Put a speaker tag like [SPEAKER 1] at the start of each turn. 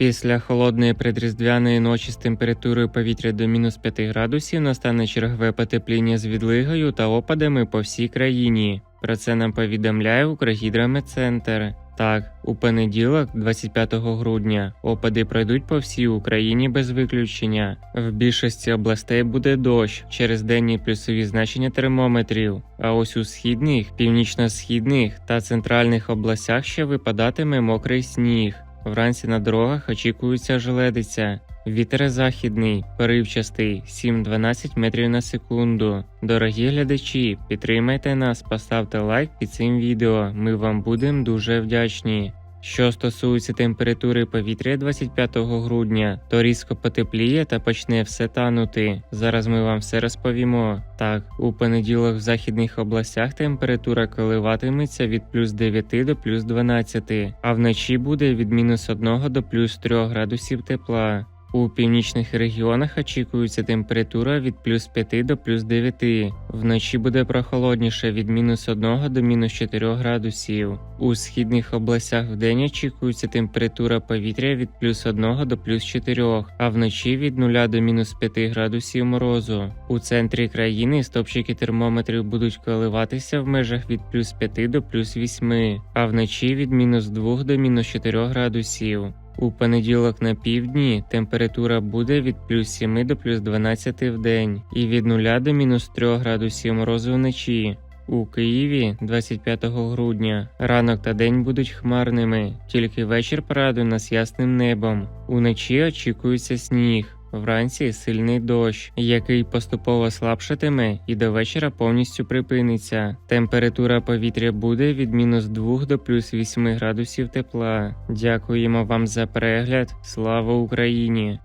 [SPEAKER 1] Після холодної предріздвяної ночі з температурою повітря до мінус 5 градусів настане чергове потепління з відлигою та опадами по всій країні. Про це нам повідомляє Укргідрометцентр. Так, у понеділок, 25 грудня, опади пройдуть по всій Україні без виключення. В більшості областей буде дощ через денні плюсові значення термометрів. А ось у східних, північно-східних та центральних областях ще випадатиме мокрий сніг. Вранці на дорогах очікується желедиця. Вітер західний, поривчастий 7-12 метрів на секунду. Дорогі глядачі, підтримайте нас, поставте лайк під цим відео. Ми вам будемо дуже вдячні. Що стосується температури повітря 25 грудня, то різко потепліє та почне все танути. Зараз ми вам все розповімо. Так, у понеділок в західних областях температура коливатиметься від плюс 9 до плюс 12, а вночі буде від мінус 1 до плюс 3 градусів тепла. У північних регіонах очікується температура від плюс 5 до плюс 9. Вночі буде прохолодніше від мінус 1 до мінус 4 градусів. У східних областях вдень очікується температура повітря від плюс 1 до плюс 4, а вночі від 0 до мінус 5 градусів морозу. У центрі країни стопчики термометрів будуть коливатися в межах від плюс 5 до плюс 8, а вночі від мінус 2 до мінус 4 градусів. У понеділок на півдні температура буде від плюс 7 до плюс 12 в день і від 0 до мінус 3 градусів морозу вночі. У Києві 25 грудня ранок та день будуть хмарними, тільки вечір порадує нас ясним небом. Уночі очікується сніг. Вранці сильний дощ, який поступово слабшатиме і до вечора повністю припиниться. Температура повітря буде від мінус 2 до плюс 8 градусів тепла. Дякуємо вам за перегляд. Слава Україні!